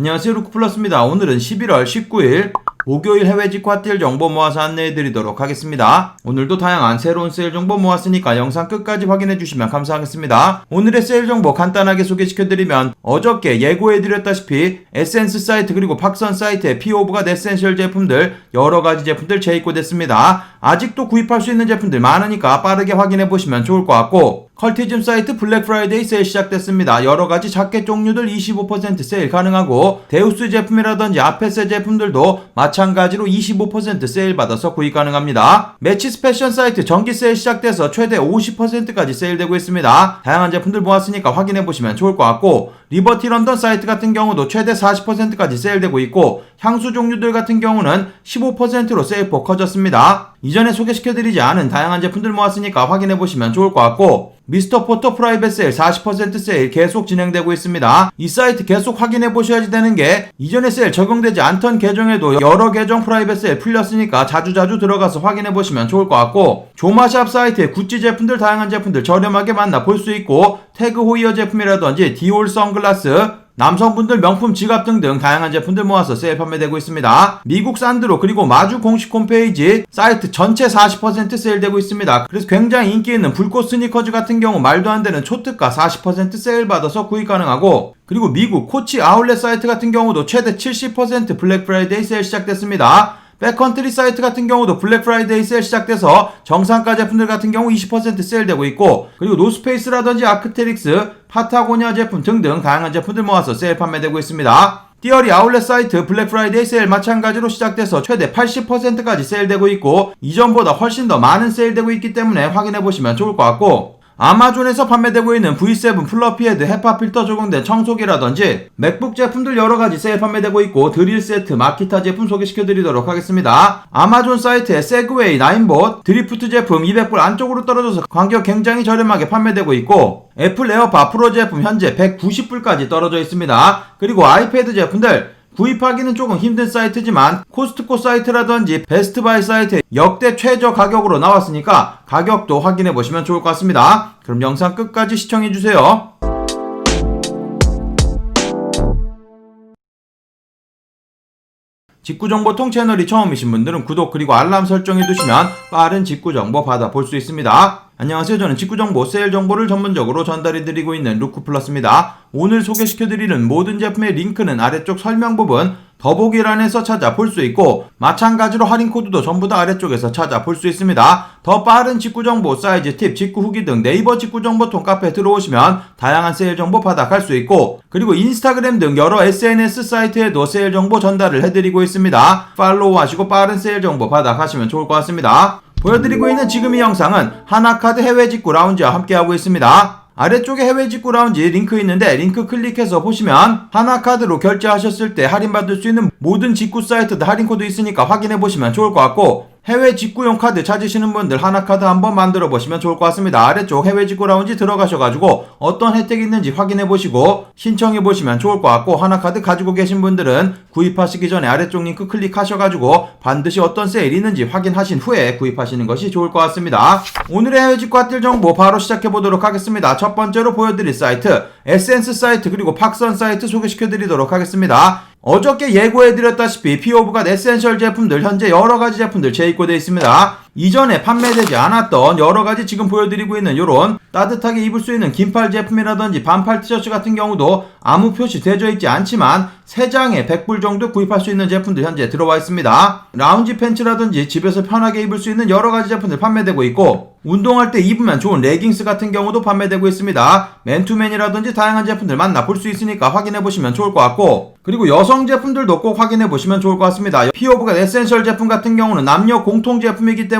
안녕하세요 루크플러스입니다. 오늘은 11월 19일 목요일 해외 직구 핫딜 정보 모아서 안내해 드리도록 하겠습니다. 오늘도 다양한 새로운 세일 정보 모았으니까 영상 끝까지 확인해 주시면 감사하겠습니다. 오늘의 세일 정보 간단하게 소개시켜 드리면 어저께 예고해 드렸다시피 에센스 사이트 그리고 팍선 사이트에 피오브가 에센셜 제품들 여러 가지 제품들 재입고됐습니다. 아직도 구입할 수 있는 제품들 많으니까 빠르게 확인해 보시면 좋을 것 같고 컬티즘 사이트 블랙 프라이데이 세일 시작됐습니다. 여러 가지 자켓 종류들 25% 세일 가능하고 데우스 제품이라든지 아페세 제품들도 마찬가지로 25% 세일 받아서 구입 가능합니다. 매치스 패션 사이트 정기 세일 시작돼서 최대 50%까지 세일되고 있습니다. 다양한 제품들 모았으니까 확인해 보시면 좋을 것 같고 리버티 런던 사이트 같은 경우도 최대 40%까지 세일되고 있고 향수 종류들 같은 경우는 15%로 세일폭 커졌습니다. 이전에 소개시켜드리지 않은 다양한 제품들 모았으니까 확인해 보시면 좋을 것 같고 미스터 포터 프라이빗 세일 40% 세일 계속 진행되고 있습니다. 이 사이트 계속 확인해 보셔야지 되는 게 이전에 세일 적용되지 않던 계정에도 여러 계정 프라이빗 세일 풀렸으니까 자주자주 들어가서 확인해 보시면 좋을 것 같고 조마샵 사이트에 구찌 제품들 다양한 제품들 저렴하게 만나 볼 수 있고 태그 호이어 제품이라든지 디올 선글라스 남성분들 명품 지갑 등등 다양한 제품들 모아서 세일 판매되고 있습니다. 미국 산드로 그리고 마주 공식 홈페이지 사이트 전체 40% 세일되고 있습니다. 그래서 굉장히 인기 있는 불꽃 스니커즈 같은 경우 말도 안 되는 초특가 40% 세일 받아서 구입 가능하고 그리고 미국 코치 아울렛 사이트 같은 경우도 최대 70% 블랙 프라이데이 세일 시작됐습니다. 백컨트리 사이트 같은 경우도 블랙 프라이데이 세일 시작돼서 정상가 제품들 같은 경우 20% 세일되고 있고 그리고 노스페이스라든지 아크테릭스, 파타고니아 제품 등등 다양한 제품들 모아서 세일 판매되고 있습니다. 띠어리 아울렛 사이트 블랙 프라이데이 세일 마찬가지로 시작돼서 최대 80%까지 세일되고 있고 이전보다 훨씬 더 많은 세일되고 있기 때문에 확인해 보시면 좋을 것 같고 아마존에서 판매되고 있는 V7 플러피 헤드 헤파 필터 적용된 청소기라든지 맥북 제품들 여러가지 세일 판매되고 있고 드릴 세트, 마키타 제품 소개시켜 드리도록 하겠습니다. 아마존 사이트에 세그웨이 9봇 드리프트 제품 200불 안쪽으로 떨어져서 가격 굉장히 저렴하게 판매되고 있고 애플 에어팟 프로 제품 현재 190불까지 떨어져 있습니다. 그리고 아이패드 제품들 구입하기는 조금 힘든 사이트지만 코스트코 사이트라든지 베스트바이 사이트 역대 최저 가격으로 나왔으니까 가격도 확인해 보시면 좋을 것 같습니다. 그럼 영상 끝까지 시청해 주세요. 직구정보통 채널이 처음이신 분들은 구독 그리고 알람 설정해 두시면 빠른 직구정보 받아볼 수 있습니다. 안녕하세요. 저는 직구 정보 세일 정보를 전문적으로 전달해 드리고 있는 루크플러스입니다. 오늘 소개시켜 드리는 모든 제품의 링크는 아래쪽 설명 부분 더보기란에서 찾아볼 수 있고 마찬가지로 할인 코드도 전부 다 아래쪽에서 찾아볼 수 있습니다. 더 빠른 직구 정보, 사이즈 팁, 직구 후기 등 네이버 직구 정보통 카페 들어오시면 다양한 세일 정보 받아갈 수 있고 그리고 인스타그램 등 여러 SNS 사이트에도 세일 정보 전달을 해드리고 있습니다. 팔로우 하시고 빠른 세일 정보 받아가시면 좋을 것 같습니다. 보여드리고 있는 지금 이 영상은 하나카드 해외 직구 라운지와 함께하고 있습니다. 아래쪽에 해외 직구 라운지 링크 있는데 링크 클릭해서 보시면 하나카드로 결제하셨을 때 할인받을 수 있는 모든 직구 사이트도 할인 코드 있으니까 확인해 보시면 좋을 것 같고 해외 직구용 카드 찾으시는 분들 하나카드 한번 만들어 보시면 좋을 것 같습니다. 아래쪽 해외 직구 라운지 들어가셔가지고 어떤 혜택이 있는지 확인해 보시고 신청해 보시면 좋을 것 같고 하나카드 가지고 계신 분들은 구입하시기 전에 아래쪽 링크 클릭하셔가지고 반드시 어떤 세일이 있는지 확인하신 후에 구입하시는 것이 좋을 것 같습니다. 오늘의 해외 직구 핫딜 정보 바로 시작해 보도록 하겠습니다. 첫 번째로 보여드릴 사이트 에센스 사이트 그리고 팍선 사이트 소개시켜 드리도록 하겠습니다. 어저께 예고해드렸다시피 피오브가 에센셜 제품들 현재 여러가지 제품들 재입고되어 있습니다. 이전에 판매되지 않았던 여러 가지 지금 보여드리고 있는 요런 따뜻하게 입을 수 있는 긴팔 제품이라든지 반팔 티셔츠 같은 경우도 아무 표시 되어 있지 않지만 3장에 100불 정도 구입할 수 있는 제품들 현재 들어와 있습니다. 라운지 팬츠라든지 집에서 편하게 입을 수 있는 여러 가지 제품들 판매되고 있고 운동할 때 입으면 좋은 레깅스 같은 경우도 판매되고 있습니다. 맨투맨이라든지 다양한 제품들 만나볼 수 있으니까 확인해 보시면 좋을 것 같고 그리고 여성 제품들도 꼭 확인해 보시면 좋을 것 같습니다. 피오브가 에센셜 제품 같은 경우는 남녀 공통 제품이기 때문에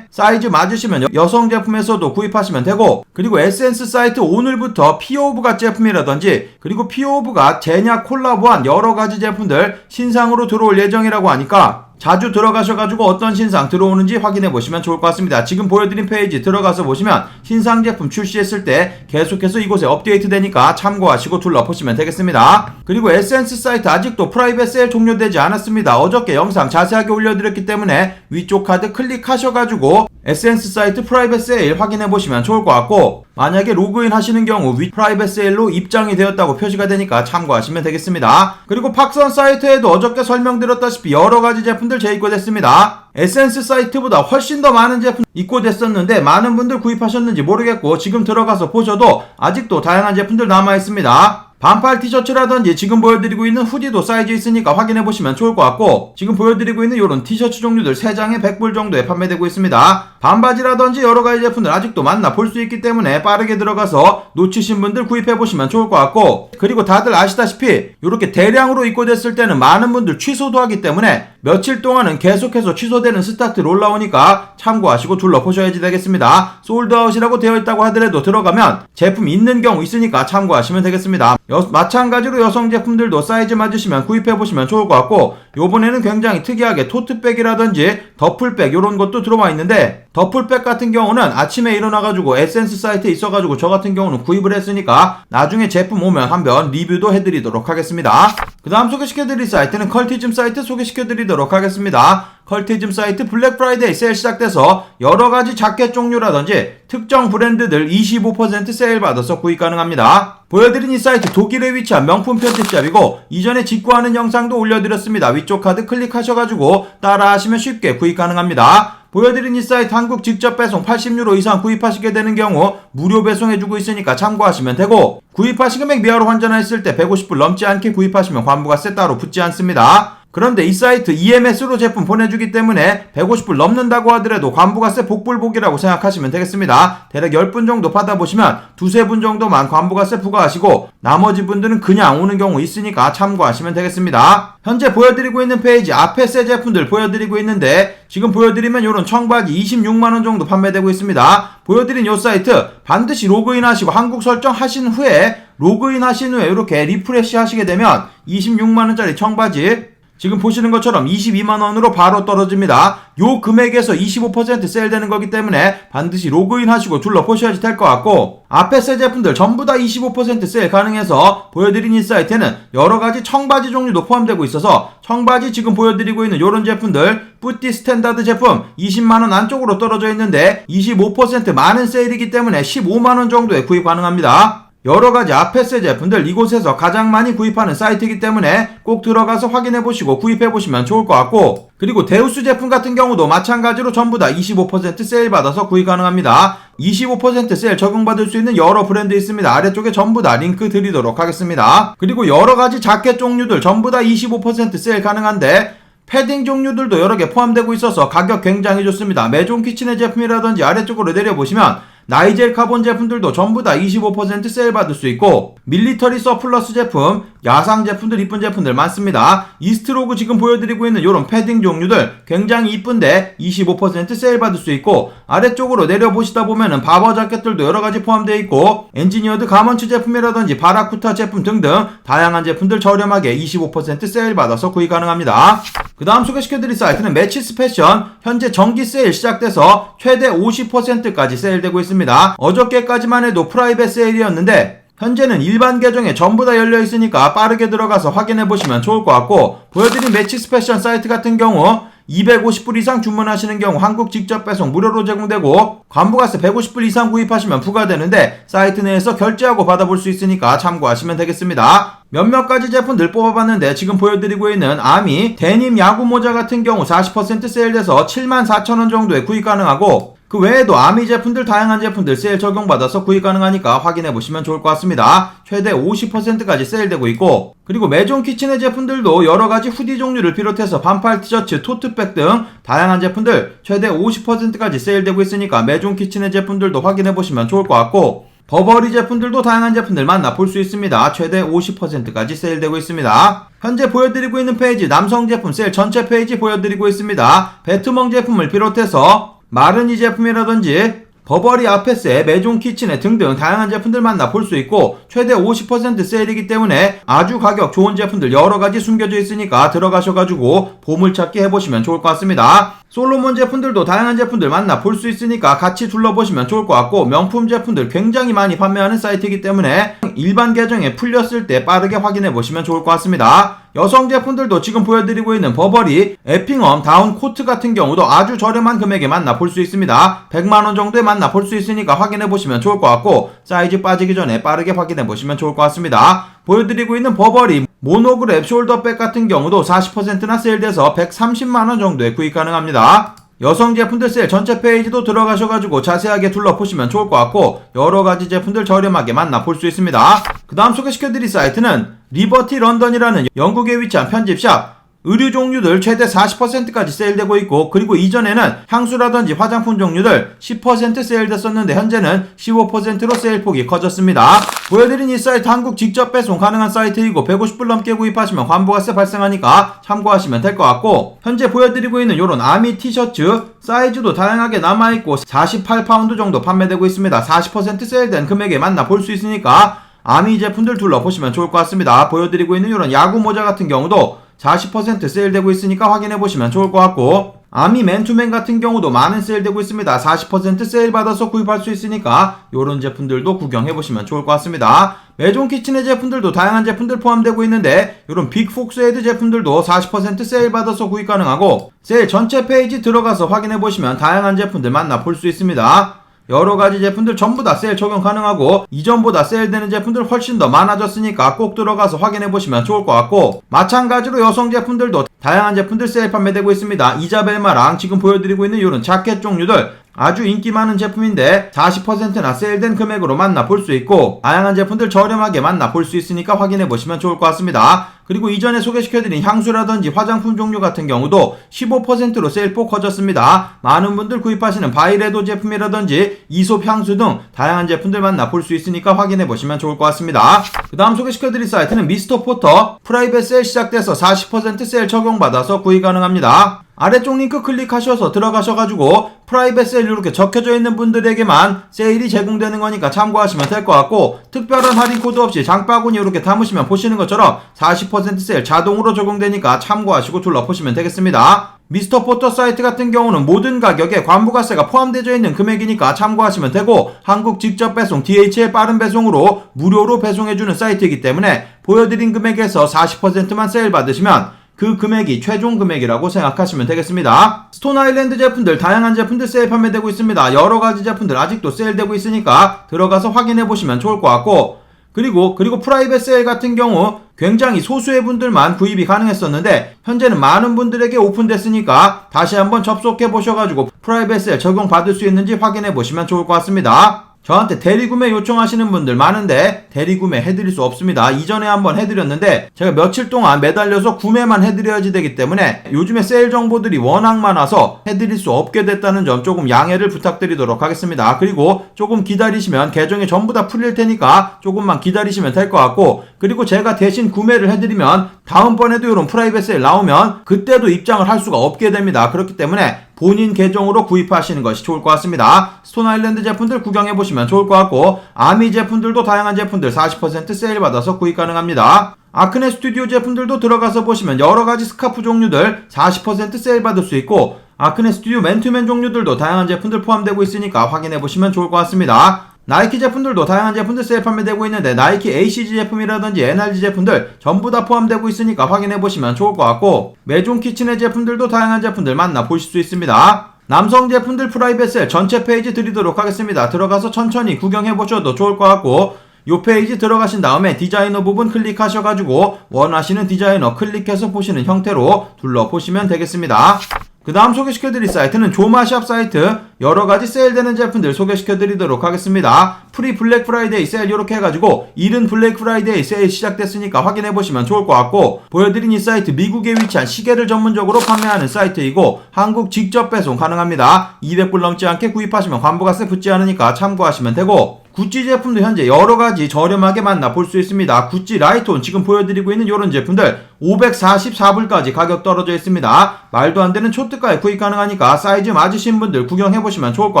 사이즈 맞으시면 여성 제품에서도 구입하시면 되고 그리고 에센스 사이트 오늘부터 피오브가 제품이라든지 그리고 피오브가 제냐 콜라보한 여러 가지 제품들 신상으로 들어올 예정이라고 하니까 자주 들어가셔가지고 어떤 신상 들어오는지 확인해 보시면 좋을 것 같습니다. 지금 보여드린 페이지 들어가서 보시면 신상 제품 출시했을 때 계속해서 이곳에 업데이트 되니까 참고하시고 둘러보시면 되겠습니다. 그리고 에센스 사이트 아직도 프라이빗 세일 종료되지 않았습니다. 어저께 영상 자세하게 올려드렸기 때문에 위쪽 카드 클릭하셔가지고 에센스 사이트 프라이빗 세일 확인해 보시면 좋을 것 같고 만약에 로그인 하시는 경우 위 프라이빗 세일로 입장이 되었다고 표시가 되니까 참고하시면 되겠습니다. 그리고 팍선 사이트에도 어저께 설명드렸다시피 여러 가지 제품 들 재입고됐습니다. 에센스 사이트보다 훨씬 더 많은 제품 입고됐었는데 많은 분들 구입하셨는지 모르겠고 지금 들어가서 보셔도 아직도 다양한 제품들 남아 있습니다. 반팔 티셔츠라든지 지금 보여드리고 있는 후디도 사이즈 있으니까 확인해 보시면 좋을 것 같고 지금 보여드리고 있는 이런 티셔츠 종류들 3장에 100불 정도에 판매되고 있습니다. 반바지라든지 여러 가지 제품들 아직도 만나 볼 수 있기 때문에 빠르게 들어가서 놓치신 분들 구입해 보시면 좋을 것 같고 그리고 다들 아시다시피 이렇게 대량으로 입고됐을 때는 많은 분들 취소도 하기 때문에 며칠 동안은 계속해서 취소되는 스타트로 올라오니까 참고하시고 둘러보셔야지 되겠습니다. 솔드아웃이라고 되어 있다고 하더라도 들어가면 제품 있는 경우 있으니까 참고하시면 되겠습니다. 여- 마찬가지로 여성 제품들도 사이즈 맞으시면 구입해 보시면 좋을 것 같고 요번에는 굉장히 특이하게 토트백이라든지 더플백 이런 것도 들어와 있는데 더플백 같은 경우는 아침에 일어나가지고 에센스 사이트에 있어가지고 저 같은 경우는 구입을 했으니까 나중에 제품 오면 한번 리뷰도 해드리도록 하겠습니다. 그 다음 소개시켜드릴 사이트는 컬티즘 사이트 소개시켜드리도록 하겠습니다. 컬티즘 사이트 블랙 프라이데이 세일 시작돼서 여러 가지 자켓 종류라든지 특정 브랜드들 25% 세일 받아서 구입 가능합니다. 보여드린 이 사이트 독일에 위치한 명품 편집샵이고 이전에 직구하는 영상도 올려드렸습니다. 위쪽 카드 클릭하셔가지고 따라하시면 쉽게 구입 가능합니다. 보여드린 이 사이트 한국 직접 배송 80유로 이상 구입하시게 되는 경우 무료 배송해주고 있으니까 참고하시면 되고 구입하시 금액 미화로 환전했을 때 150불 넘지 않게 구입하시면 관부가세 따로 붙지 않습니다. 그런데 이 사이트 EMS로 제품 보내주기 때문에 150불 넘는다고 하더라도 관부가세 복불복이라고 생각하시면 되겠습니다. 대략 10분 정도 받아보시면 두세 분 정도만 관부가세 부과하시고 나머지 분들은 그냥 오는 경우 있으니까 참고하시면 되겠습니다. 현재 보여드리고 있는 페이지 앞에 새 제품들 보여드리고 있는데 지금 보여드리면 이런 청바지 26만원 정도 판매되고 있습니다. 보여드린 이 사이트 반드시 로그인 하시고 한국 설정 하신 후에 로그인 하신 후에 이렇게 리프레시 하시게 되면 26만원짜리 청바지 지금 보시는 것처럼 22만원으로 바로 떨어집니다. 요 금액에서 25% 세일되는 거기 때문에 반드시 로그인 하시고 둘러보셔야지 될 것 같고 앞에 새 제품들 전부 다 25% 세일 가능해서 보여드린 이 사이트에는 여러 가지 청바지 종류도 포함되고 있어서 청바지 지금 보여드리고 있는 요런 제품들 뿌띠 스탠다드 제품 20만원 안쪽으로 떨어져 있는데 25% 많은 세일이기 때문에 15만원 정도에 구입 가능합니다. 여러 가지 아페스 제품들 이곳에서 가장 많이 구입하는 사이트이기 때문에 꼭 들어가서 확인해 보시고 구입해 보시면 좋을 것 같고 그리고 데우스 제품 같은 경우도 마찬가지로 전부 다 25% 세일 받아서 구입 가능합니다. 25% 세일 적용받을 수 있는 여러 브랜드 있습니다. 아래쪽에 전부 다 링크 드리도록 하겠습니다. 그리고 여러 가지 자켓 종류들 전부 다 25% 세일 가능한데 패딩 종류들도 여러 개 포함되고 있어서 가격 굉장히 좋습니다. 메종 키친의 제품이라든지 아래쪽으로 내려보시면 나이젤 카본 제품들도 전부 다 25% 세일 받을 수 있고 밀리터리 서플러스 제품, 야상 제품들 이쁜 제품들 많습니다. 이스트로그 지금 보여드리고 있는 이런 패딩 종류들 굉장히 이쁜데 25% 세일 받을 수 있고 아래쪽으로 내려보시다 보면은 바버 자켓들도 여러 가지 포함되어 있고 엔지니어드 가먼츠 제품이라든지 바라쿠타 제품 등등 다양한 제품들 저렴하게 25% 세일 받아서 구입 가능합니다. 그 다음 소개시켜드릴 사이트는 매치스 패션 현재 정기 세일 시작돼서 최대 50%까지 세일되고 있습니다. 어저께까지만 해도 프라이빗 세일이었는데 현재는 일반 계정에 전부 다 열려 있으니까 빠르게 들어가서 확인해 보시면 좋을 것 같고 보여드린 매치스 패션 사이트 같은 경우 250불 이상 주문하시는 경우 한국 직접 배송 무료로 제공되고 관부가세 150불 이상 구입하시면 부과되는데 사이트 내에서 결제하고 받아볼 수 있으니까 참고하시면 되겠습니다. 몇몇 가지 제품들 뽑아봤는데 지금 보여드리고 있는 아미 데님 야구 모자 같은 경우 40% 세일돼서 74,000원 정도에 구입 가능하고 그 외에도 아미 제품들 다양한 제품들 세일 적용받아서 구입 가능하니까 확인해 보시면 좋을 것 같습니다. 최대 50%까지 세일되고 있고 그리고 메종 키친의 제품들도 여러 가지 후디 종류를 비롯해서 반팔 티셔츠, 토트백 등 다양한 제품들 최대 50%까지 세일되고 있으니까 메종 키친의 제품들도 확인해 보시면 좋을 것 같고 버버리 제품들도 다양한 제품들 만나 볼 수 있습니다. 최대 50%까지 세일되고 있습니다. 현재 보여드리고 있는 페이지 남성 제품 세일 전체 페이지 보여드리고 있습니다. 베트멍 제품을 비롯해서 마르니 제품이라든지 버버리 아페스의 메종 키친에 등등 다양한 제품들 만나 볼 수 있고 최대 50% 세일이기 때문에 아주 가격 좋은 제품들 여러 가지 숨겨져 있으니까 들어가셔가지고 보물찾기 해보시면 좋을 것 같습니다. 솔로몬 제품들도 다양한 제품들 만나 볼 수 있으니까 같이 둘러보시면 좋을 것 같고 명품 제품들 굉장히 많이 판매하는 사이트이기 때문에 일반 계정에 풀렸을 때 빠르게 확인해 보시면 좋을 것 같습니다. 여성 제품들도 지금 보여드리고 있는 버버리, 에핑엄, 다운 코트 같은 경우도 아주 저렴한 금액에 만나볼 수 있습니다. 100만원 정도에 만나볼 수 있으니까 확인해보시면 좋을 것 같고 사이즈 빠지기 전에 빠르게 확인해보시면 좋을 것 같습니다. 보여드리고 있는 버버리, 모노그랩 숄더백 같은 경우도 40%나 세일돼서 130만원 정도에 구입 가능합니다. 여성 제품들 세일 전체 페이지도 들어가셔가지고 자세하게 둘러보시면 좋을 것 같고 여러가지 제품들 저렴하게 만나볼 수 있습니다. 그 다음 소개시켜드릴 사이트는 리버티 런던이라는 영국에 위치한 편집샵 의류 종류들 최대 40%까지 세일되고 있고 그리고 이전에는 향수라든지 화장품 종류들 10% 세일됐었는데 현재는 15%로 세일폭이 커졌습니다. 보여드린 이 사이트 한국 직접 배송 가능한 사이트이고 150불 넘게 구입하시면 관부가세 발생하니까 참고하시면 될 것 같고 현재 보여드리고 있는 이런 아미 티셔츠 사이즈도 다양하게 남아있고 48파운드 정도 판매되고 있습니다. 40% 세일된 금액에 만나 볼 수 있으니까 아미 제품들 둘러보시면 좋을 것 같습니다. 보여드리고 있는 이런 야구 모자 같은 경우도 40% 세일되고 있으니까 확인해 보시면 좋을 것 같고 아미 맨투맨 같은 경우도 많은 세일되고 있습니다. 40% 세일 받아서 구입할 수 있으니까 이런 제품들도 구경해 보시면 좋을 것 같습니다. 메종 키친의 제품들도 다양한 제품들 포함되고 있는데 이런 빅폭스 헤드 제품들도 40% 세일 받아서 구입 가능하고 세일 전체 페이지 들어가서 확인해 보시면 다양한 제품들 만나 볼 수 있습니다. 여러 가지 제품들 전부 다 세일 적용 가능하고 이전보다 세일되는 제품들 훨씬 더 많아졌으니까 꼭 들어가서 확인해 보시면 좋을 것 같고 마찬가지로 여성 제품들도 다양한 제품들 세일 판매되고 있습니다. 이자벨마랑 지금 보여드리고 있는 이런 자켓 종류들 아주 인기 많은 제품인데 40%나 세일된 금액으로 만나볼 수 있고 다양한 제품들 저렴하게 만나볼 수 있으니까 확인해 보시면 좋을 것 같습니다. 그리고 이전에 소개시켜드린 향수라든지 화장품 종류 같은 경우도 15%로 세일폭 커졌습니다. 많은 분들 구입하시는 바이레도 제품이라든지 이솝 향수 등 다양한 제품들 만나볼 수 있으니까 확인해 보시면 좋을 것 같습니다. 그 다음 소개시켜드릴 사이트는 미스터 포터 프라이빗 세일 시작돼서 40% 세일 적용받아서 구입 가능합니다. 아래쪽 링크 클릭하셔서 들어가셔가지고 프라이빗 세일 이렇게 적혀져 있는 분들에게만 세일이 제공되는 거니까 참고하시면 될 것 같고 특별한 할인 코드 없이 장바구니 이렇게 담으시면 보시는 것처럼 40% 세일 자동으로 적용되니까 참고하시고 둘러보시면 되겠습니다. 미스터 포터 사이트 같은 경우는 모든 가격에 관부가세가 포함되어 있는 금액이니까 참고하시면 되고 한국 직접 배송 DHL 빠른 배송으로 무료로 배송해주는 사이트이기 때문에 보여드린 금액에서 40%만 세일 받으시면 그 금액이 최종 금액이라고 생각하시면 되겠습니다. 스톤 아일랜드 제품들 다양한 제품들 세일 판매되고 있습니다. 여러 가지 제품들 아직도 세일되고 있으니까 들어가서 확인해 보시면 좋을 것 같고 그리고 그리고 프라이빗 세일 같은 경우 굉장히 소수의 분들만 구입이 가능했었는데 현재는 많은 분들에게 오픈됐으니까 다시 한번 접속해 보셔가지고 프라이빗 세일 적용 받을 수 있는지 확인해 보시면 좋을 것 같습니다. 저한테 대리구매 요청하시는 분들 많은데 대리구매 해드릴 수 없습니다. 이전에 한번 해드렸는데 제가 며칠 동안 매달려서 구매만 해드려야지 되기 때문에 요즘에 세일 정보들이 워낙 많아서 해드릴 수 없게 됐다는 점 조금 양해를 부탁드리도록 하겠습니다. 그리고 조금 기다리시면 계정이 전부 다 풀릴 테니까 조금만 기다리시면 될 것 같고 그리고 제가 대신 구매를 해드리면 다음번에도 이런 프라이빗 세일 나오면 그때도 입장을 할 수가 없게 됩니다. 그렇기 때문에 본인 계정으로 구입하시는 것이 좋을 것 같습니다. 스톤 아일랜드 제품들 구경해 보시면 좋을 것 같고 아미 제품들도 다양한 제품들 40% 세일 받아서 구입 가능합니다. 아크네 스튜디오 제품들도 들어가서 보시면 여러 가지 스카프 종류들 40% 세일 받을 수 있고 아크네 스튜디오 맨투맨 종류들도 다양한 제품들 포함되고 있으니까 확인해 보시면 좋을 것 같습니다. 나이키 제품들도 다양한 제품들 세일 판매되고 있는데 나이키 ACG 제품이라든지 NRG 제품들 전부 다 포함되고 있으니까 확인해 보시면 좋을 것 같고 메종 키친의 제품들도 다양한 제품들 만나 보실 수 있습니다. 남성 제품들 프라이빗 셀 전체 페이지 드리도록 하겠습니다. 들어가서 천천히 구경해 보셔도 좋을 것 같고 요 페이지 들어가신 다음에 디자이너 부분 클릭하셔가지고 원하시는 디자이너 클릭해서 보시는 형태로 둘러보시면 되겠습니다. 그 다음 소개시켜드릴 사이트는 조마샵 사이트 여러가지 세일되는 제품들 소개시켜드리도록 하겠습니다. 프리 블랙 프라이데이 세일 이렇게 해가지고 이른 블랙 프라이데이 세일 시작됐으니까 확인해보시면 좋을 것 같고 보여드린 이 사이트 미국에 위치한 시계를 전문적으로 판매하는 사이트이고 한국 직접 배송 가능합니다. 200불 넘지 않게 구입하시면 관부가세 붙지 않으니까 참고하시면 되고 구찌 제품도 현재 여러 가지 저렴하게 만나볼 수 있습니다. 구찌 라이톤 지금 보여드리고 있는 이런 제품들 544불까지 가격 떨어져 있습니다. 말도 안 되는 초특가에 구입 가능하니까 사이즈 맞으신 분들 구경해보시면 좋을 것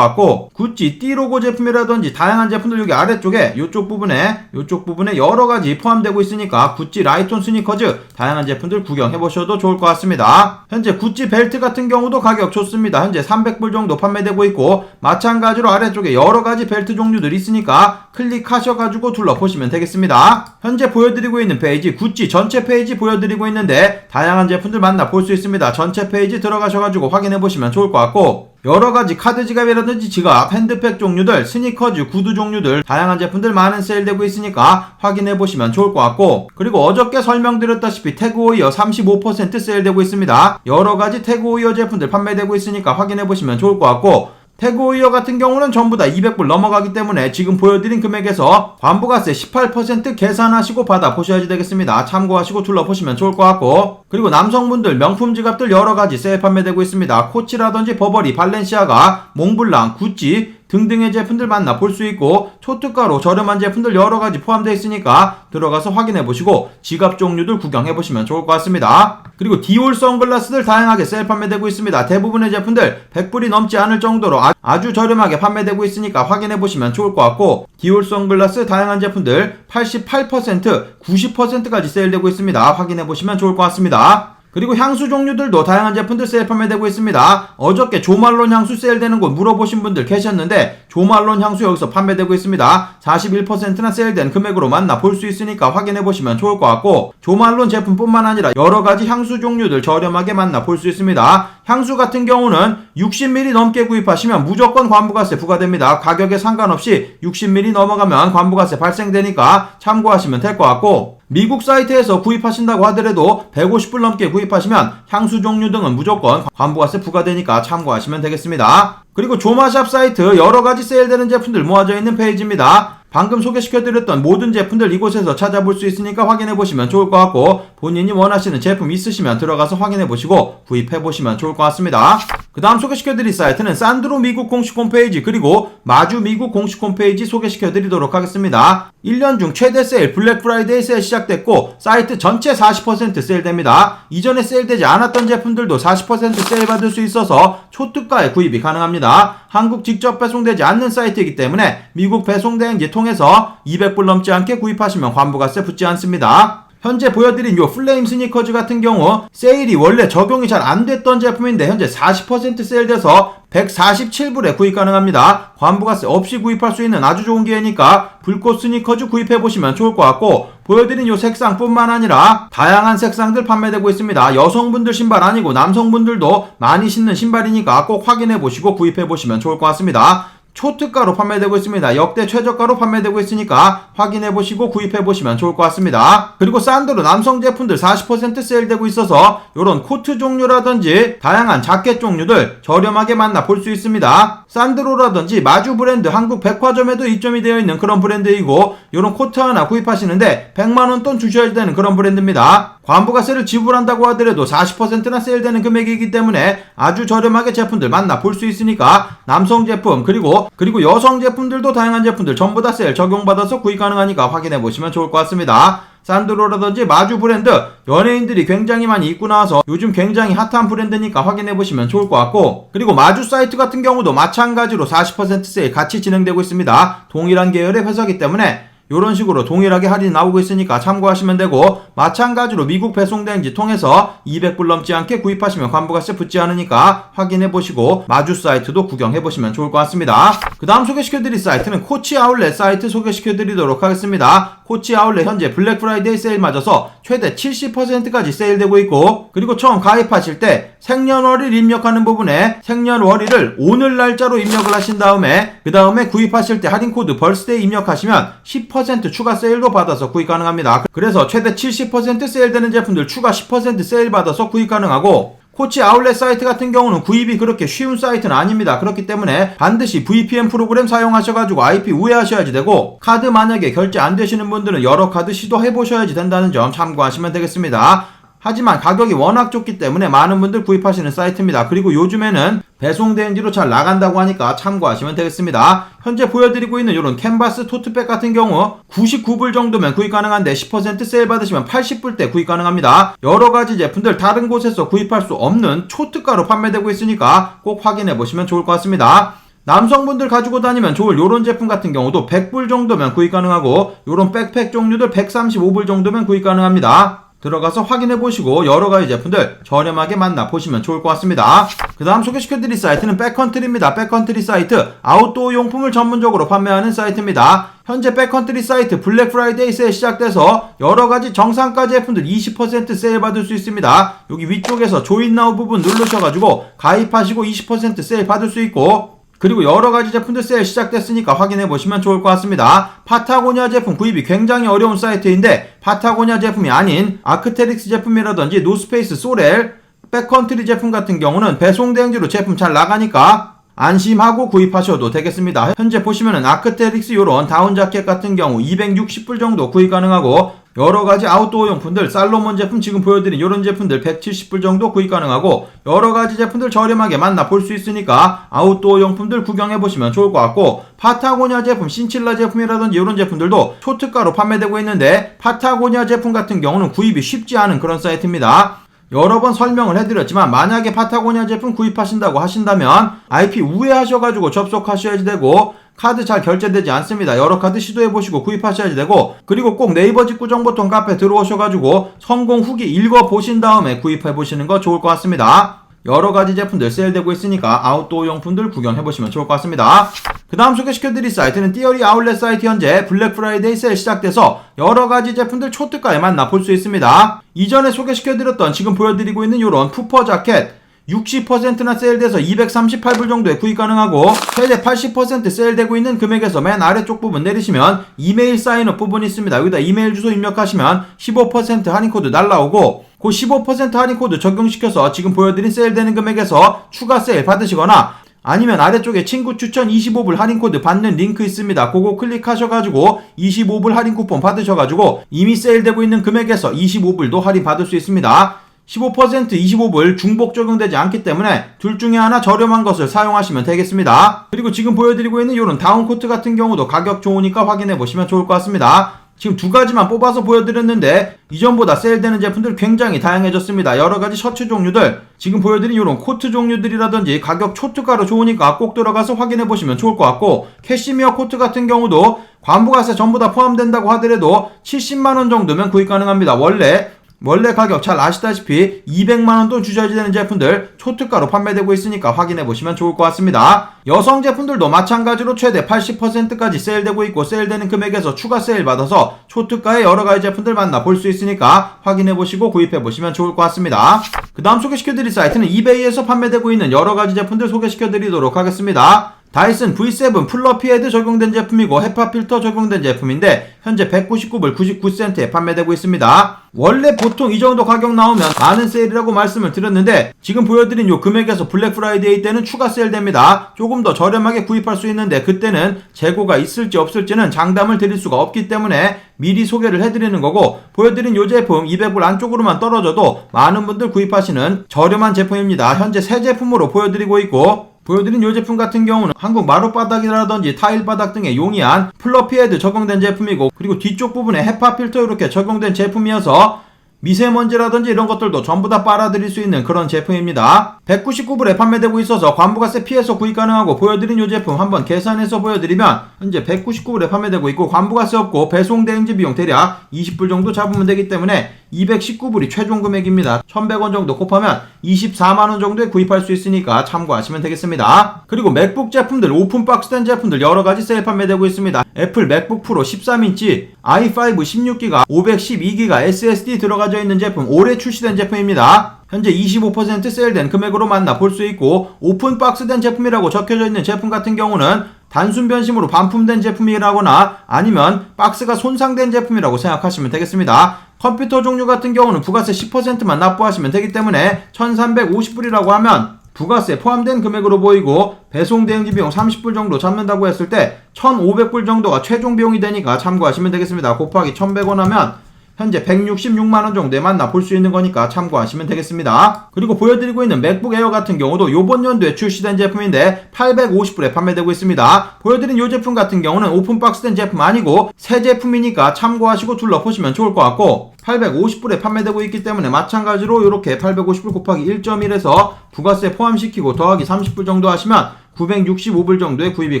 같고 구찌 띠로고 제품이라든지 다양한 제품들 여기 아래쪽에 이쪽 부분에 이쪽 부분에 여러 가지 포함되고 있으니까 구찌 라이톤 스니커즈 다양한 제품들 구경해보셔도 좋을 것 같습니다. 현재 구찌 벨트 같은 경우도 가격 좋습니다. 현재 300불 정도 판매되고 있고 마찬가지로 아래쪽에 여러 가지 벨트 종류들 있으니까 있으니까 클릭하셔가지고 둘러보시면 되겠습니다. 현재 보여드리고 있는 페이지 구찌 전체 페이지 보여드리고 있는데 다양한 제품들 만나볼 수 있습니다. 전체 페이지 들어가셔가지고 확인해보시면 좋을 것 같고 여러가지 카드 지갑이라든지 지갑, 핸드백 종류들, 스니커즈, 구두 종류들 다양한 제품들 많은 세일되고 있으니까 확인해보시면 좋을 것 같고 그리고 어저께 설명드렸다시피 태그오이어 35% 세일되고 있습니다. 여러가지 태그오이어 제품들 판매되고 있으니까 확인해보시면 좋을 것 같고 태그오이어 같은 경우는 전부 다 200불 넘어가기 때문에 지금 보여드린 금액에서 관부가세 18% 계산하시고 받아보셔야지 되겠습니다. 참고하시고 둘러보시면 좋을 것 같고 그리고 남성분들 명품 지갑들 여러가지 세일 판매되고 있습니다. 코치라든지 버버리, 발렌시아가, 몽블랑, 구찌 등등의 제품들 만나 볼수 있고 초특가로 저렴한 제품들 여러 가지 포함되어 있으니까 들어가서 확인해 보시고 지갑 종류들 구경해 보시면 좋을 것 같습니다. 그리고 디올 선글라스들 다양하게 세일 판매되고 있습니다. 대부분의 제품들 100불이 넘지 않을 정도로 아- 아주 저렴하게 판매되고 있으니까 확인해 보시면 좋을 것 같고 디올 선글라스 다양한 제품들 88%, 90%까지 세일되고 있습니다. 확인해 보시면 좋을 것 같습니다. 그리고 향수 종류들도 다양한 제품들 세일 판매되고 있습니다. 어저께 조말론 향수 세일되는 곳 물어보신 분들 계셨는데 조말론 향수 여기서 판매되고 있습니다. 41%나 세일된 금액으로 만나 볼 수 있으니까 확인해 보시면 좋을 것 같고 조말론 제품뿐만 아니라 여러 가지 향수 종류들 저렴하게 만나 볼 수 있습니다. 향수 같은 경우는 60ml 넘게 구입하시면 무조건 관부가세 부과됩니다. 가격에 상관없이 60ml 넘어가면 관부가세 발생되니까 참고하시면 될 것 같고 미국 사이트에서 구입하신다고 하더라도 150불 넘게 구입하시면 향수 종류 등은 무조건 관부가세 부과되니까 참고하시면 되겠습니다. 그리고 조마샵 사이트 여러 가지 세일되는 제품들 모아져 있는 페이지입니다. 방금 소개시켜드렸던 모든 제품들 이곳에서 찾아볼 수 있으니까 확인해보시면 좋을 것 같고 본인이 원하시는 제품 있으시면 들어가서 확인해보시고 구입해보시면 좋을 것 같습니다. 그 다음 소개시켜드릴 사이트는 산드로 미국 공식 홈페이지 그리고 마주 미국 공식 홈페이지 소개시켜드리도록 하겠습니다. 1년 중 최대 세일 블랙 프라이데이 세일 시작됐고 사이트 전체 40% 세일됩니다. 이전에 세일되지 않았던 제품들도 40% 세일 받을 수 있어서 초특가에 구입이 가능합니다. 한국 직접 배송되지 않는 사이트이기 때문에 미국 배송대행지 통해서 200불 넘지 않게 구입하시면 관부가세 붙지 않습니다. 현재 보여드린 요 플레임 스니커즈 같은 경우 세일이 원래 적용이 잘 안 됐던 제품인데 현재 40% 세일돼서 147불에 구입 가능합니다. 관부가세 없이 구입할 수 있는 아주 좋은 기회니까 불꽃 스니커즈 구입해 보시면 좋을 것 같고 보여드린 요 색상뿐만 아니라 다양한 색상들 판매되고 있습니다. 여성분들 신발 아니고 남성분들도 많이 신는 신발이니까 꼭 확인해 보시고 구입해 보시면 좋을 것 같습니다. 초특가로 판매되고 있습니다. 역대 최저가로 판매되고 있으니까 확인해 보시고 구입해 보시면 좋을 것 같습니다. 그리고 산드로 남성 제품들 40% 세일되고 있어서 이런 코트 종류라든지 다양한 자켓 종류들 저렴하게 만나 볼 수 있습니다. 산드로라든지 마주 브랜드 한국 백화점에도 입점이 되어 있는 그런 브랜드이고 이런 코트 하나 구입하시는데 100만 원 돈 주셔야 되는 그런 브랜드입니다. 관부가세를 지불한다고 하더라도 40%나 세일되는 금액이기 때문에 아주 저렴하게 제품들 만나 볼 수 있으니까 남성 제품 그리고 그리고 여성 제품들도 다양한 제품들 전부 다 세일 적용받아서 구입 가능하니까 확인해 보시면 좋을 것 같습니다. 산드로라든지 마주 브랜드 연예인들이 굉장히 많이 입고 나와서 요즘 굉장히 핫한 브랜드니까 확인해 보시면 좋을 것 같고 그리고 마주 사이트 같은 경우도 마찬가지로 40% 세일 같이 진행되고 있습니다. 동일한 계열의 회사기 때문에 이런 식으로 동일하게 할인 나오고 있으니까 참고하시면 되고 마찬가지로 미국 배송대행지 통해서 200불 넘지 않게 구입하시면 관부가세 붙지 않으니까 확인해 보시고 마주 사이트도 구경해 보시면 좋을 것 같습니다. 그 다음 소개시켜드릴 사이트는 코치 아울렛 사이트 소개시켜드리도록 하겠습니다. 코치 아울렛 현재 블랙 프라이데이 세일 맞아서 최대 70%까지 세일되고 있고 그리고 처음 가입하실 때 생년월일 입력하는 부분에 생년월일을 오늘 날짜로 입력을 하신 다음에 그 다음에 구입하실 때 할인 코드 벌스데이 입력하시면 10% 추가 세일도 받아서 구입 가능합니다. 그래서 최대 70% 세일되는 제품들 추가 10% 세일 받아서 구입 가능하고 코치 아울렛 사이트 같은 경우는 구입이 그렇게 쉬운 사이트는 아닙니다. 그렇기 때문에 반드시 VPN 프로그램 사용하셔가지고 IP 우회하셔야지 되고 카드 만약에 결제 안 되시는 분들은 여러 카드 시도해 보셔야지 된다는 점 참고하시면 되겠습니다. 하지만 가격이 워낙 좋기 때문에 많은 분들 구입하시는 사이트입니다. 그리고 요즘에는 배송 대행지로 잘 나간다고 하니까 참고하시면 되겠습니다. 현재 보여드리고 있는 이런 캔버스 토트백 같은 경우 99불 정도면 구입 가능한데 10% 세일 받으시면 80불 대 구입 가능합니다. 여러 가지 제품들 다른 곳에서 구입할 수 없는 초특가로 판매되고 있으니까 꼭 확인해 보시면 좋을 것 같습니다. 남성분들 가지고 다니면 좋을 요런 제품 같은 경우도 100불 정도면 구입 가능하고 요런 백팩 종류들 135불 정도면 구입 가능합니다. 들어가서 확인해 보시고 여러 가지 제품들 저렴하게 만나 보시면 좋을 것 같습니다. 그 다음 소개시켜 드릴 사이트는 백컨트리입니다. 백컨트리 사이트 아웃도어 용품을 전문적으로 판매하는 사이트입니다. 현재 백컨트리 사이트 블랙 프라이데이 세일 시작돼서 여러 가지 정상가 제품들 20% 세일 받을 수 있습니다. 여기 위쪽에서 조인 나우 부분 누르셔가지고 가입하시고 20% 세일 받을 수 있고 그리고 여러 가지 제품들 세일 시작됐으니까 확인해 보시면 좋을 것 같습니다. 파타고니아 제품 구입이 굉장히 어려운 사이트인데 파타고니아 제품이 아닌 아크테릭스 제품이라든지 노스페이스 소렐 백컨트리 제품 같은 경우는 배송 대행지로 제품 잘 나가니까 안심하고 구입하셔도 되겠습니다. 현재 보시면은 아크테릭스 요런 다운 자켓 같은 경우 260불 정도 구입 가능하고 여러 가지 아웃도어 용품들 살로몬 제품 지금 보여드린 이런 제품들 170불 정도 구입 가능하고 여러 가지 제품들 저렴하게 만나 볼 수 있으니까 아웃도어 용품들 구경해 보시면 좋을 것 같고 파타고니아 제품 신칠라 제품이라든지 이런 제품들도 초특가로 판매되고 있는데 파타고니아 제품 같은 경우는 구입이 쉽지 않은 그런 사이트입니다. 여러 번 설명을 해드렸지만 만약에 파타고니아 제품 구입하신다고 하신다면 IP 우회하셔가지고 접속하셔야지 되고 카드 잘 결제되지 않습니다. 여러 카드 시도해보시고 구입하셔야지 되고 그리고 꼭 네이버 직구 정보통 카페 들어오셔가지고 성공 후기 읽어보신 다음에 구입해보시는 거 좋을 것 같습니다. 여러 가지 제품들 세일되고 있으니까 아웃도어 용품들 구경해보시면 좋을 것 같습니다. 그 다음 소개시켜드릴 사이트는 띠어리 아울렛 사이트 현재 블랙 프라이데이 세일 시작돼서 여러 가지 제품들 초특가에 만나 볼수 있습니다. 이전에 소개시켜드렸던 지금 보여드리고 있는 이런 푸퍼 자켓 60%나 세일돼서 238불 정도에 구입 가능하고 최대 80% 세일되고 있는 금액에서 맨 아래쪽 부분 내리시면 이메일 사인업 부분이 있습니다. 여기다 이메일 주소 입력하시면 15% 할인 코드 날라오고 그 15% 할인 코드 적용시켜서 지금 보여드린 세일되는 금액에서 추가 세일 받으시거나 아니면 아래쪽에 친구 추천 25불 할인 코드 받는 링크 있습니다. 그거 클릭하셔가지고 25불 할인 쿠폰 받으셔가지고 이미 세일되고 있는 금액에서 25불도 할인 받을 수 있습니다. 15% 25불 중복 적용되지 않기 때문에 둘 중에 하나 저렴한 것을 사용하시면 되겠습니다. 그리고 지금 보여드리고 있는 이런 다운 코트 같은 경우도 가격 좋으니까 확인해 보시면 좋을 것 같습니다. 지금 두 가지만 뽑아서 보여드렸는데 이전보다 세일되는 제품들 굉장히 다양해졌습니다. 여러 가지 셔츠 종류들 지금 보여드린 이런 코트 종류들이라든지 가격 초특가로 좋으니까 꼭 들어가서 확인해 보시면 좋을 것 같고 캐시미어 코트 같은 경우도 관부가세 전부 다 포함된다고 하더라도 70만 원 정도면 구입 가능합니다. 원래 원래 가격 잘 아시다시피 200만원 돈 주저지 되는 제품들 초특가로 판매되고 있으니까 확인해 보시면 좋을 것 같습니다. 여성 제품들도 마찬가지로 최대 80%까지 세일되고 있고 세일되는 금액에서 추가 세일 받아서 초특가의 여러 가지 제품들 만나 볼 수 있으니까 확인해 보시고 구입해 보시면 좋을 것 같습니다. 그 다음 소개시켜 드릴 사이트는 이베이에서 판매되고 있는 여러 가지 제품들 소개시켜 드리도록 하겠습니다. 다이슨 V7 플러피 헤드 적용된 제품이고 헤파 필터 적용된 제품인데 현재 199불 99센트에 판매되고 있습니다. 원래 보통 이 정도 가격 나오면 많은 세일이라고 말씀을 드렸는데 지금 보여드린 요 금액에서 블랙 프라이데이 때는 추가 세일됩니다. 조금 더 저렴하게 구입할 수 있는데 그때는 재고가 있을지 없을지는 장담을 드릴 수가 없기 때문에 미리 소개를 해드리는 거고 보여드린 요 제품 200불 안쪽으로만 떨어져도 많은 분들 구입하시는 저렴한 제품입니다. 현재 새 제품으로 보여드리고 있고 보여드린 이 제품 같은 경우는 한국 마룻바닥이라든지 타일바닥 등에 용이한 플러피 헤드 적용된 제품이고 그리고 뒤쪽 부분에 헤파 필터 이렇게 적용된 제품이어서 미세먼지라든지 이런 것들도 전부 다 빨아들일 수 있는 그런 제품입니다. 199불에 판매되고 있어서 관부가세 피해서 구입 가능하고 보여드린 이 제품 한번 계산해서 보여드리면 현재 199불에 판매되고 있고 관부가세 없고 배송 대행지 비용 대략 20불 정도 잡으면 되기 때문에 219불이 최종 금액입니다. 1100원 정도 곱하면 24만원 정도에 구입할 수 있으니까 참고하시면 되겠습니다. 그리고 맥북 제품들 오픈 박스된 제품들 여러가지 세일 판매되고 있습니다. 애플 맥북 프로 13인치 i5 16기가 512기가 SSD 들어가 져 있는 제품 올해 출시된 제품입니다. 현재 25% 세일된 금액으로 만나 볼 수 있고 오픈 박스된 제품이라고 적혀져 있는 제품 같은 경우는 단순 변심으로 반품된 제품이라거나 아니면 박스가 손상된 제품이라고 생각하시면 되겠습니다. 컴퓨터 종류 같은 경우는 부가세 10%만 납부하시면 되기 때문에 1350불이라고 하면 부가세 포함된 금액으로 보이고 배송 대행지 비용 30불 정도 잡는다고 했을 때 1500불 정도가 최종 비용이 되니까 참고하시면 되겠습니다. 곱하기 1100원 하면 현재 166만원 정도에 만나 볼수 있는 거니까 참고하시면 되겠습니다. 그리고 보여드리고 있는 맥북 에어 같은 경우도 요번 연도에 출시된 제품인데 850불에 판매되고 있습니다. 보여드린 요 제품 같은 경우는 오픈박스된 제품 아니고 새 제품이니까 참고하시고 둘러보시면 좋을 것 같고 850불에 판매되고 있기 때문에 마찬가지로 이렇게 850불 곱하기 1.1에서 부가세 포함시키고 더하기 30불 정도 하시면 965불 정도의 구입이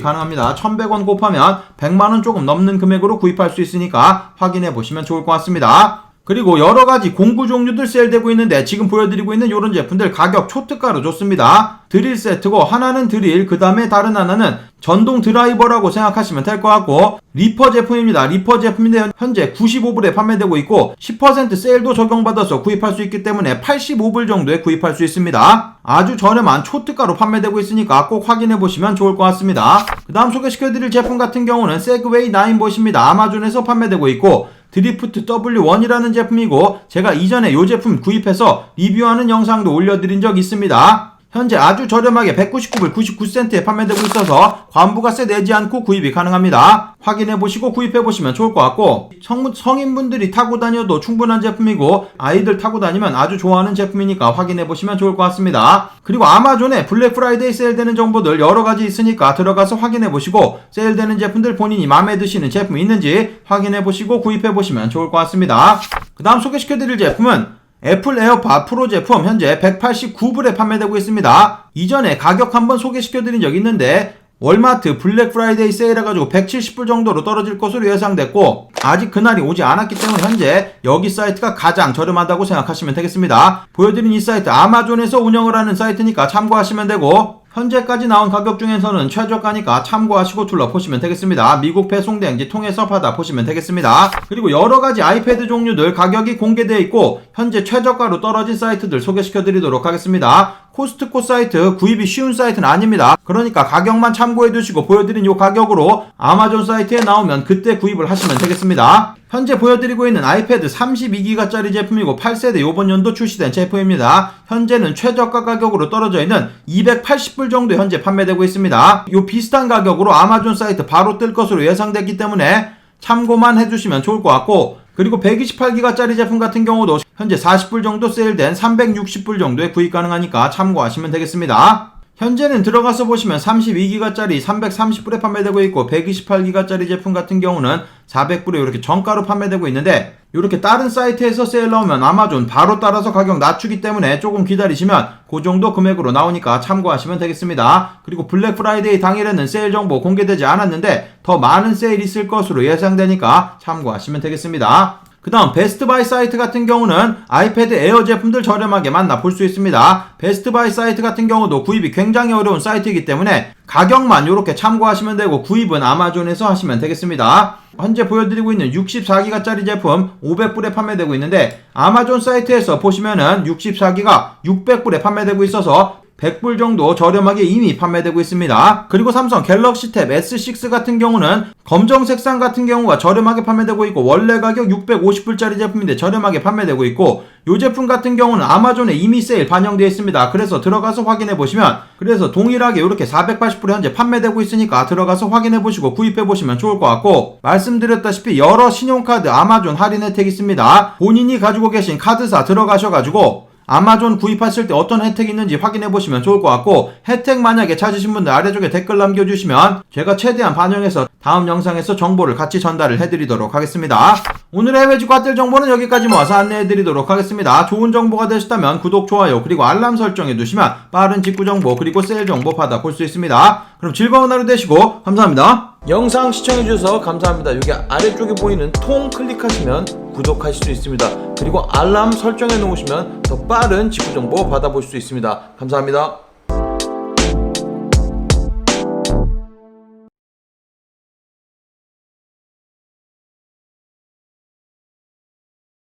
가능합니다. 1100원 곱하면 100만원 조금 넘는 금액으로 구입할 수 있으니까 확인해 보시면 좋을 것 같습니다. 그리고 여러 가지 공구 종류들 세일되고 있는데 지금 보여드리고 있는 이런 제품들 가격 초특가로 좋습니다. 드릴 세트고 하나는 드릴 그 다음에 다른 하나는 전동 드라이버라고 생각하시면 될 것 같고 리퍼 제품입니다. 리퍼 제품인데 현재 95불에 판매되고 있고 10% 세일도 적용받아서 구입할 수 있기 때문에 85불 정도에 구입할 수 있습니다. 아주 저렴한 초특가로 판매되고 있으니까 꼭 확인해 보시면 좋을 것 같습니다. 그 다음 소개시켜드릴 제품 같은 경우는 세그웨이 9봇입니다. 아마존에서 판매되고 있고 드리프트 W1이라는 제품이고 제가 이전에 이 제품 구입해서 리뷰하는 영상도 올려드린 적 있습니다. 현재 아주 저렴하게 199불 99센트에 판매되고 있어서 관부가세 내지 않고 구입이 가능합니다. 확인해 보시고 구입해 보시면 좋을 것 같고 성, 성인분들이 타고 다녀도 충분한 제품이고 아이들 타고 다니면 아주 좋아하는 제품이니까 확인해 보시면 좋을 것 같습니다. 그리고 아마존에 블랙 프라이데이 세일되는 정보들 여러 가지 있으니까 들어가서 확인해 보시고 세일되는 제품들 본인이 마음에 드시는 제품이 있는지 확인해 보시고 구입해 보시면 좋을 것 같습니다. 그 다음 소개시켜 드릴 제품은 애플 에어팟 프로 제품 현재 189불에 판매되고 있습니다. 이전에 가격 한번 소개시켜드린 적이 있는데 월마트 블랙 프라이데이 세일해가지고 170불 정도로 떨어질 것으로 예상됐고 아직 그날이 오지 않았기 때문에 현재 여기 사이트가 가장 저렴하다고 생각하시면 되겠습니다. 보여드린 이 사이트 아마존에서 운영을 하는 사이트니까 참고하시면 되고 현재까지 나온 가격 중에서는 최저가니까 참고하시고 둘러보시면 되겠습니다. 미국 배송 대행지 통해서 받아 보시면 되겠습니다. 그리고 여러가지 아이패드 종류들 가격이 공개되어 있고 현재 최저가로 떨어진 사이트들 소개시켜 드리도록 하겠습니다. 코스트코 사이트 구입이 쉬운 사이트는 아닙니다. 그러니까 가격만 참고해 두시고 보여드린 이 가격으로 아마존 사이트에 나오면 그때 구입을 하시면 되겠습니다. 현재 보여드리고 있는 아이패드 32기가짜리 제품이고 8세대 요번 연도 출시된 제품입니다. 현재는 최저가 가격으로 떨어져 있는 280불 정도 현재 판매되고 있습니다. 요 비슷한 가격으로 아마존 사이트 바로 뜰 것으로 예상됐기 때문에 참고만 해주시면 좋을 것 같고 그리고 128기가짜리 제품 같은 경우도 현재 40불 정도 세일된 360불 정도에 구입 가능하니까 참고하시면 되겠습니다. 현재는 들어가서 보시면 32기가짜리 330불에 판매되고 있고 128기가짜리 제품 같은 경우는 400불에 이렇게 정가로 판매되고 있는데 이렇게 다른 사이트에서 세일 나오면 아마존 바로 따라서 가격 낮추기 때문에 조금 기다리시면 그 정도 금액으로 나오니까 참고하시면 되겠습니다. 그리고 블랙 프라이데이 당일에는 세일 정보 공개되지 않았는데 더 많은 세일이 있을 것으로 예상되니까 참고하시면 되겠습니다. 그 다음 베스트바이 사이트 같은 경우는 아이패드 에어 제품들 저렴하게 만나볼 수 있습니다. 베스트바이 사이트 같은 경우도 구입이 굉장히 어려운 사이트이기 때문에 가격만 이렇게 참고하시면 되고 구입은 아마존에서 하시면 되겠습니다. 현재 보여드리고 있는 64기가짜리 제품 500불에 판매되고 있는데 아마존 사이트에서 보시면은 64기가 600불에 판매되고 있어서 100불 정도 저렴하게 이미 판매되고 있습니다. 그리고 삼성 갤럭시 탭 S6 같은 경우는 검정 색상 같은 경우가 저렴하게 판매되고 있고 원래 가격 650불짜리 제품인데 저렴하게 판매되고 있고 이 제품 같은 경우는 아마존에 이미 세일 반영되어 있습니다. 그래서 들어가서 확인해 보시면 그래서 동일하게 이렇게 480불에 현재 판매되고 있으니까 들어가서 확인해 보시고 구입해 보시면 좋을 것 같고 말씀드렸다시피 여러 신용카드 아마존 할인 혜택 있습니다. 본인이 가지고 계신 카드사 들어가셔가지고 아마존 구입하실 때 어떤 혜택이 있는지 확인해 보시면 좋을 것 같고 혜택 만약에 찾으신 분들 아래쪽에 댓글 남겨주시면 제가 최대한 반영해서 다음 영상에서 정보를 같이 전달을 해드리도록 하겠습니다. 오늘의 해외 주가들 정보는 여기까지 모아서 안내해드리도록 하겠습니다. 좋은 정보가 되셨다면 구독, 좋아요 그리고 알람 설정해 두시면 빠른 직구 정보 그리고 세일 정보 받아볼 수 있습니다. 그럼 즐거운 하루 되시고 감사합니다. 영상 시청해주셔서 감사합니다. 여기 아래쪽에 보이는 통 클릭하시면 구독하실 수 있습니다. 그리고 알람 설정해 놓으시면 더 빠른 직구 정보 받아볼 수 있습니다. 감사합니다.